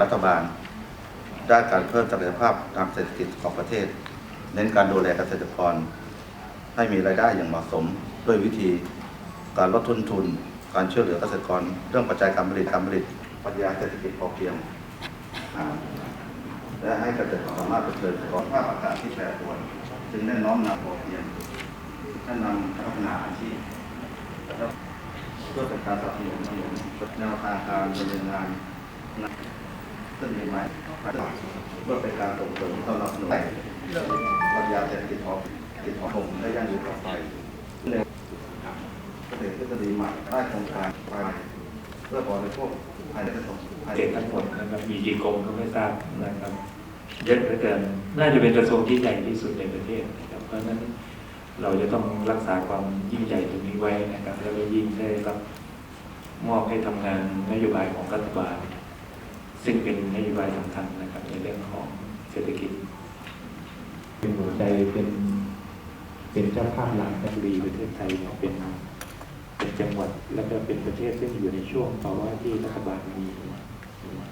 รัฐบาล ด้านการเพิ่มศักยภาพทางเศรษฐกิจของประเทศ เน้นการดูแลเกษตรกร ให้มีรายได้อย่างเหมาะสม ด้วยวิธีการลดทุนทุน การช่วยเหลือเกษตรกร เรื่องปัจจัยการผลิตการผลิตปรัชญาเศรษฐกิจพอเพียงและให้เกษตรกรสามารถเผชิญกับภาพอากาศที่แปรปรวน จึงได้น้อมนำพอเพียงแนะนำพัฒนาอาชีพเพื่อเป็นการสนับสนุนแนวทางการดำเนินงาน ซึ่งมีไหมเพื่อเป็นการส่งเสริมสนับสนุนปรัชญาเศรษฐกิจพอกิจพอคงได้ยั่งยืนต่อไปในเกษตรทฤษฎีใหม่ได้โครงการไปเพื่อบริโภคภายในประเทศเด็กทั้งหมดนะครับมีกี่กรมก็ไม่ทราบนะครับเยอะเหลือเกินน่าจะเป็นกระทรวงที่ใหญ่ที่สุดในประเทศนะครับเพราะฉะนั้นเราจะต้องรักษาความยิ่งใหญ่ตรงนี้ไว้นะครับ แล้วก็ยิ่งได้รับมอบให้ทำงานนโยบายของรัฐบาล ซึ่งเป็นนโยบายสำคัญนะครับ ในเรื่องของเศรษฐกิจ เป็นหัวใจเป็นเป็นเจ้าภาพหลักนักรีประเทศไทยเนี่ยเป็นเป็นจังหวัดแล้วก็เป็นประเทศซึ่งอยู่ในช่วงภาวะที่รัฐบาลมี